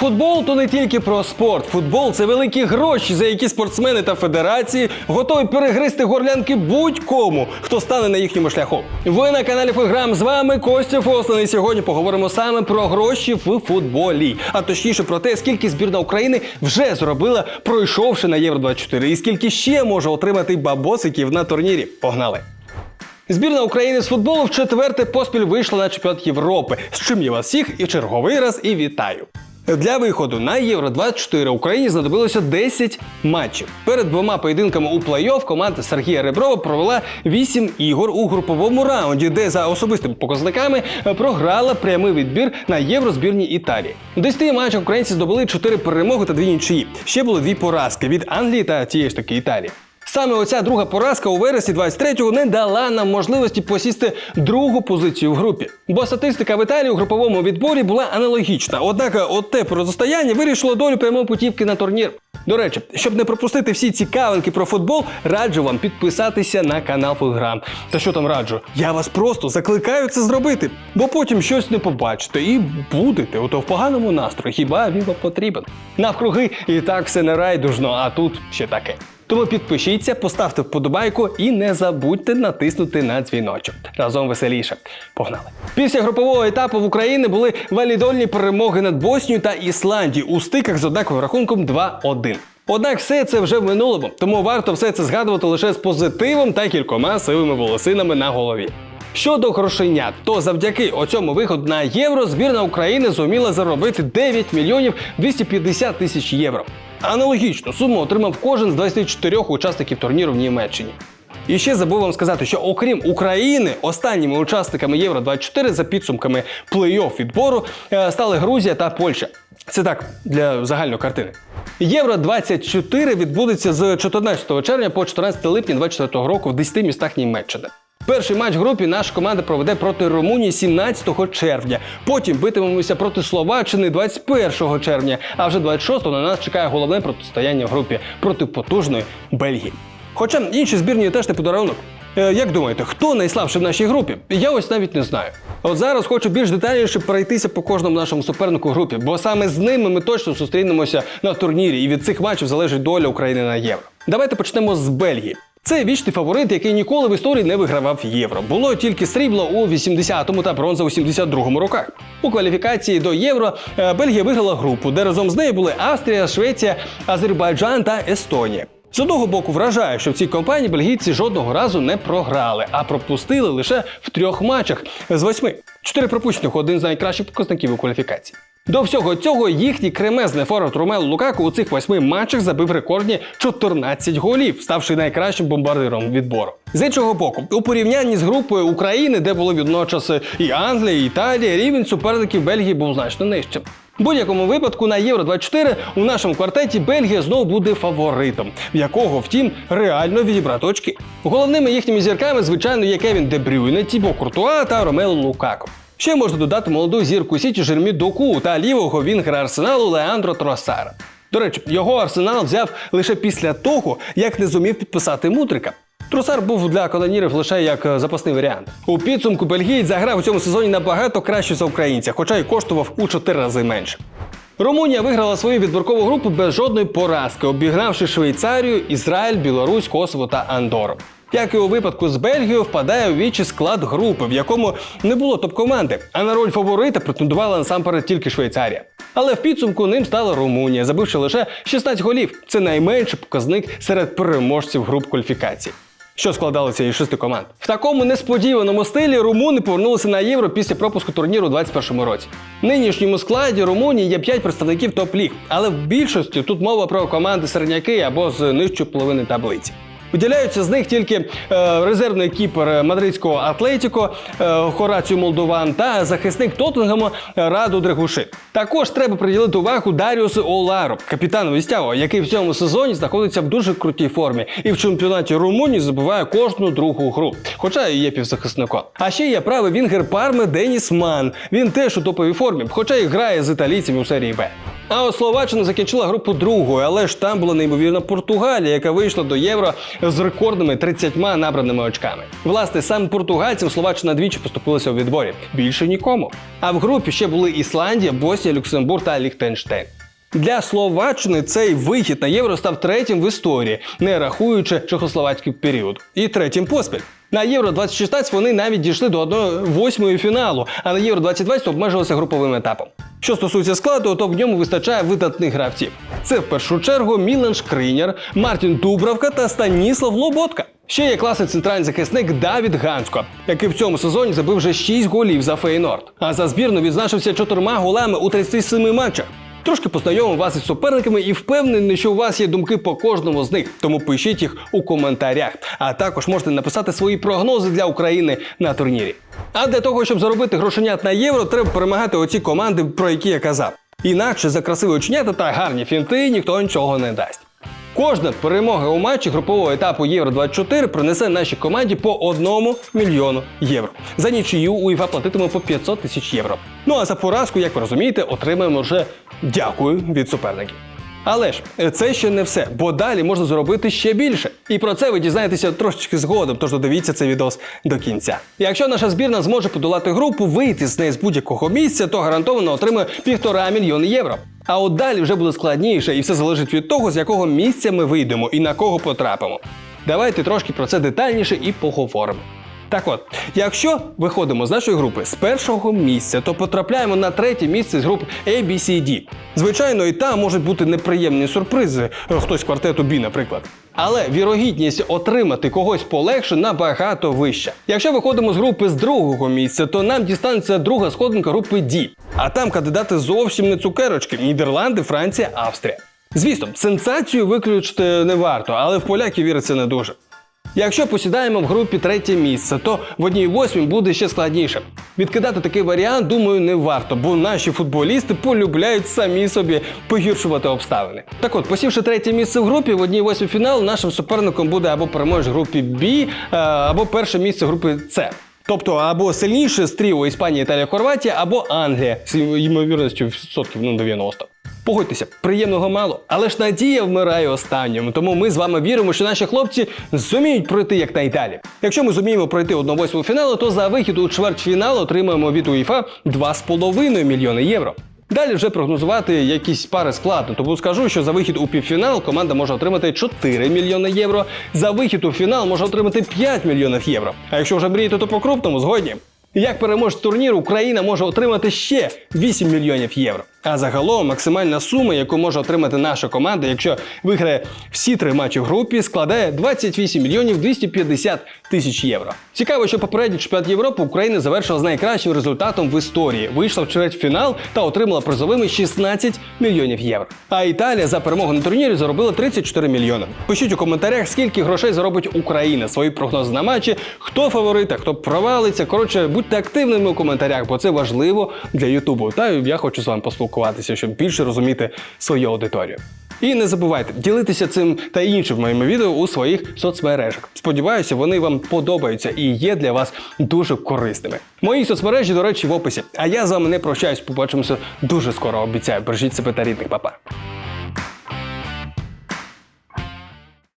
Футбол то не тільки про спорт. Футбол це великі гроші, за які спортсмени та федерації готові перегризти горлянки будь-кому, хто стане на їхньому шляху. Ви на каналі Фиграм з вами Костя Фослан. І сьогодні поговоримо саме про гроші в футболі, а точніше про те, скільки збірна України вже зробила, пройшовши на Євро 24 і скільки ще може отримати бабосиків на турнірі. Погнали! Збірна України з футболу в четверте поспіль вийшла на чемпіонат Європи, з чим я вас всіх і черговий раз і вітаю. Для виходу на Євро 24 Україні знадобилося 10 матчів. Перед двома поєдинками у плей-офф команда Сергія Реброва провела 8 ігор у груповому раунді, де за особистими показниками е, програла прямий відбір на євро збірні Італії. У 10 матчах українці здобули 4 перемоги та 2 нічиї. Ще були дві поразки від Англії та тієї ж таки Італії. Саме оця друга поразка у вересні 23-го не дала нам можливості посісти другу позицію в групі. Бо статистика в Італії у груповому відборі була аналогічна. Однак оте протистояння вирішило долю прямої путівки на турнір. До речі, щоб не пропустити всі цікавинки про футбол, раджу вам підписатися на канал Футграм. Та що там раджу? Я вас просто закликаю це зробити, бо потім щось не побачите і будете ото в поганому настрої. Хіба він вам потрібен? Навкруги і так все не райдужно, а тут ще таке. Тому підпишіться, поставте вподобайку і не забудьте натиснути на дзвіночок. Разом веселіше. Погнали! Після групового етапу в Україні були валідольні перемоги над Боснією та Ісландією у стиках з однаковим рахунком 2-1. Однак все це вже в минулому, тому варто все це згадувати лише з позитивом та кількома сивими волосинами на голові. Щодо грошенят, то завдяки оцьому виходу на євро збірна України зуміла заробити 9 мільйонів 250 тисяч євро. Аналогічну суму отримав кожен з 24 учасників турніру в Німеччині. І ще забув вам сказати, що окрім України, останніми учасниками Євро 24 за підсумками плей-офф відбору е, стали Грузія та Польща. Це так для загальної картини. Євро 24 відбудеться з 14 червня по 14 липня 2024 року в 10 містах Німеччини. Перший матч в групі наша команда проведе проти Румунії 17 червня. Потім битимемося проти Словаччини 21 червня. А вже 26-го на нас чекає головне протистояння в групі проти потужної Бельгії. Хоча інші збірні теж не подарунок. Е, Як думаєте, хто найслабший в нашій групі? Я ось навіть не знаю. От зараз хочу більш детальніше пройтися по кожному нашому супернику в групі, бо саме з ними ми точно зустрінемося на турнірі, і від цих матчів залежить доля України на євро. Давайте почнемо з Бельгії. Це вічний фаворит, який ніколи в історії не вигравав євро. Було тільки срібло у 80-му та бронза у 72-му роках. У кваліфікації до євро е, Бельгія виграла групу, де разом з нею були Австрія, Швеція, Азербайджан та Естонія. З одного боку вражає, що в цій компанії бельгійці жодного разу не програли, а пропустили лише в трьох матчах з восьми. Чотири пропущених один з найкращих показників у кваліфікації. До всього цього їхній кремезний форвард Ромело Лукаку у цих восьми матчах забив рекордні 14 голів, ставши найкращим бомбардиром відбору. З іншого боку, у порівнянні з групою України, де були водночас і Англія, і Італія, рівень суперників Бельгії був значно нижчим. В будь-якому випадку на Євро 24 у нашому квартеті Бельгія знову буде фаворитом, в якого, втім, реально відібрати очки. Головними їхніми зірками, звичайно, є Кевін Де Брюйне, Тібо Куртуа та Ромело Лукако. Ще можна додати молоду зірку Сіті Жермі Доку та лівого вінгера арсеналу Леандро Тросара. До речі, його арсенал взяв лише після того, як не зумів підписати мудрика. Тросар був для канонірів лише як е, запасний варіант. У підсумку бельгієць заграв у цьому сезоні набагато краще за українця, хоча й коштував у 4 рази менше. Румунія виграла свою відбіркову групу без жодної поразки, обігнавши Швейцарію, Ізраїль, Білорусь, Косово та Андору. Як і у випадку з Бельгією, впадає у вічі склад групи, в якому не було топ-команди, а на роль фаворита претендувала насамперед тільки Швейцарія. Але в підсумку ним стала Румунія, забивши лише 16 голів. Це найменший показник серед переможців груп кваліфікації. Що складалося із шести команд. В такому несподіваному стилі румуни повернулися на євро після пропуску турніру у 2021 році. В нинішньому складі Румунії є 5 представників топ-ліг, але в більшості тут мова про команди середняки або з нижчої половини таблиці. Виділяються з них тільки е, резервний кіпер мадридського Атлетіко е, Хораціо Молдован та захисник Тоттенгему Раду Драгуши. Також треба приділити увагу Даріусу Олару, капітану Вістяво, який в цьому сезоні знаходиться в дуже крутій формі і в чемпіонаті Румунії забиває кожну другу гру, хоча і є півзахисником. А ще є правий вінгер Парми Деніс Ман. Він теж у топовій формі, хоча і грає з італійцями у серії Б. А от Словаччина закінчила групу другою, але ж там була неймовірна Португалія, яка вийшла до євро з рекордними 30 набраними очками. Власне, саме португальцям Словаччина двічі поступилася у відборі. Більше нікому. А в групі ще були Ісландія, Боснія, Люксембург та Ліхтенштейн. Для Словаччини цей вихід на євро став третім в історії, не рахуючи чехословацький період, і третім поспіль. На Євро 2016 вони навіть дійшли до 1-8 фіналу, а на Євро 2020 обмежилися груповим етапом. Що стосується складу, то в ньому вистачає видатних гравців. Це в першу чергу Мілан Шкриняр, Мартін Дубравка та Станіслав Лоботка. Ще є класний центральний захисник Давід Гансько, який в цьому сезоні забив вже 6 голів за Фейнорд. А за збірну відзначився чотирма голами у 37 матчах. Трошки познайомив вас із суперниками і впевнений, що у вас є думки по кожному з них, тому пишіть їх у коментарях. А також можете написати свої прогнози для України на турнірі. А для того, щоб заробити грошенят на євро, треба перемагати оці команди, про які я казав. Інакше за красиві оченята та гарні фінти ніхто нічого не дасть. Кожна перемога у матчі групового етапу Євро 24 принесе нашій команді по 1 мільйону євро. За нічию УЄФА платитиме по 500 тисяч євро. Ну а за поразку, як ви розумієте, отримаємо вже дякую від суперників. Але ж е, це ще не все, бо далі можна зробити ще більше. І про це ви дізнаєтеся трошечки згодом, тож додивіться цей відос до кінця. Якщо наша збірна зможе подолати групу, вийти з неї з будь-якого місця, то гарантовано отримає півтора мільйони євро. А от далі вже буде складніше, і все залежить від того, з якого місця ми вийдемо і на кого потрапимо. Давайте трошки про це детальніше і поговоримо. Так от, якщо виходимо з нашої групи з першого місця, то потрапляємо на третє місце з груп ABCD. Звичайно, і там можуть бути неприємні сюрпризи, е, хтось квартету B, наприклад. Але вірогідність отримати когось полегше набагато вища. Якщо виходимо з групи з другого місця, то нам дістанеться друга сходинка групи D. А там кандидати зовсім не цукерочки: Нідерланди, Франція, Австрія. Звісно, сенсацію виключити не варто, але в поляків віриться не дуже. Якщо посідаємо в групі третє місце, то в одній восьмій буде ще складніше. Відкидати такий варіант, думаю, не варто, бо наші футболісти полюбляють самі собі погіршувати обставини. Так от, посівши третє місце в групі, в одній восьмій фінал нашим суперником буде або переможець групі B, е, або перше місце групи С. Тобто або сильніше з тріо Іспанія, Італія, Хорватія, або Англія з ймовірністю відсотків ну, 90. Погодьтеся, приємного мало, але ж надія вмирає останнім. Тому ми з вами віримо, що наші хлопці зуміють пройти якнайдалі. Якщо ми зуміємо пройти 1-8 фіналу, то за вихід у чвертьфінал отримаємо від УЄФА 2,5 мільйони євро. Далі вже прогнозувати якісь пари складно, тому скажу, що за вихід у півфінал команда може отримати 4 мільйони євро. За вихід у фінал може отримати 5 мільйонів євро. А якщо вже мріяти, то по крупному згодні. Як переможець турніру, Україна може отримати ще 8 мільйонів євро. А загалом максимальна сума, яку може отримати наша команда, якщо виграє всі три матчі в групі, складає 28 мільйонів 250 тисяч євро. Цікаво, що попередній чемпіонат Європи Україна завершила з найкращим результатом в історії. Вийшла в чвертьфінал та отримала призовими 16 мільйонів євро. А Італія за перемогу на турнірі заробила 34 мільйони. Пишіть у коментарях, скільки грошей заробить Україна, свої прогнози на матчі, хто фаворит, а хто провалиться. Коротше, будьте активними у коментарях, бо це важливо для Ютубу. Та я хочу з вами поспілкуватися, щоб більше розуміти свою аудиторію. І не забувайте ділитися цим та іншими моїми відео у своїх соцмережах. Сподіваюся, вони вам подобаються і є для вас дуже корисними. Мої соцмережі, до речі, в описі. А я з вами не прощаюсь. Побачимося дуже скоро. Обіцяю. Бережіть себе та рідних, Па-па.